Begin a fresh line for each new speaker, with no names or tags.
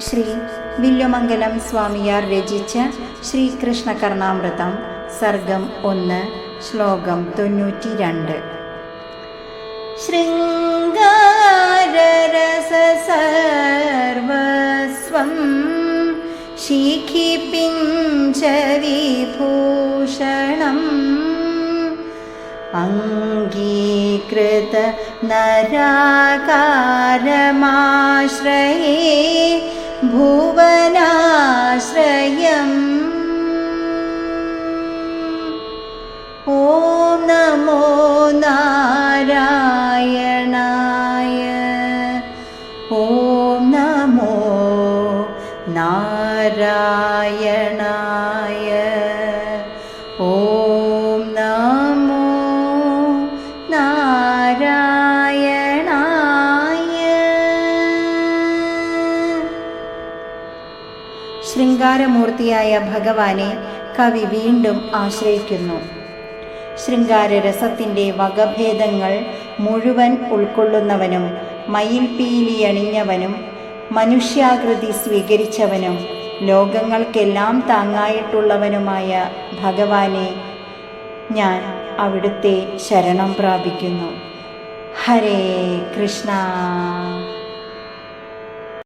ശ്രീ വില്ലുമംഗലം സ്വാമിയാർ രചിച്ച ശ്രീകൃഷ്ണ കർണാമൃതം സർഗം ഒന്ന് ശ്ലോകം തൊണ്ണൂറ്റി രണ്ട് ശൃംഗാരസർവസ്വം ശിഖി ശിഖിപിഞ്ച വിഭൂഷണം अङ्गीकृत नराकारमाश्रये भुवनाश्रयम्। ॐ नमो नारायणाय। ॐ नमो नारायण ശൃംഗാരമൂർത്തിയായ ഭഗവാനെ കവി വീണ്ടും ആശ്രയിക്കുന്നു. ശൃംഗാരരസത്തിന്റെ വകഭേദങ്ങൾ മുഴുവൻ ഉൾക്കൊള്ളുന്നവനും മയിൽപീലി അണിഞ്ഞവനും മനുഷ്യാകൃതി സ്വീകരിച്ചവനും ലോകങ്ങൾക്കെല്ലാം താങ്ങായിട്ടുള്ളവനുമായ ഭഗവാനെ ഞാൻ അവിടുത്തെ ശരണം പ്രാപിക്കുന്നു. ഹരേ കൃഷ്ണ.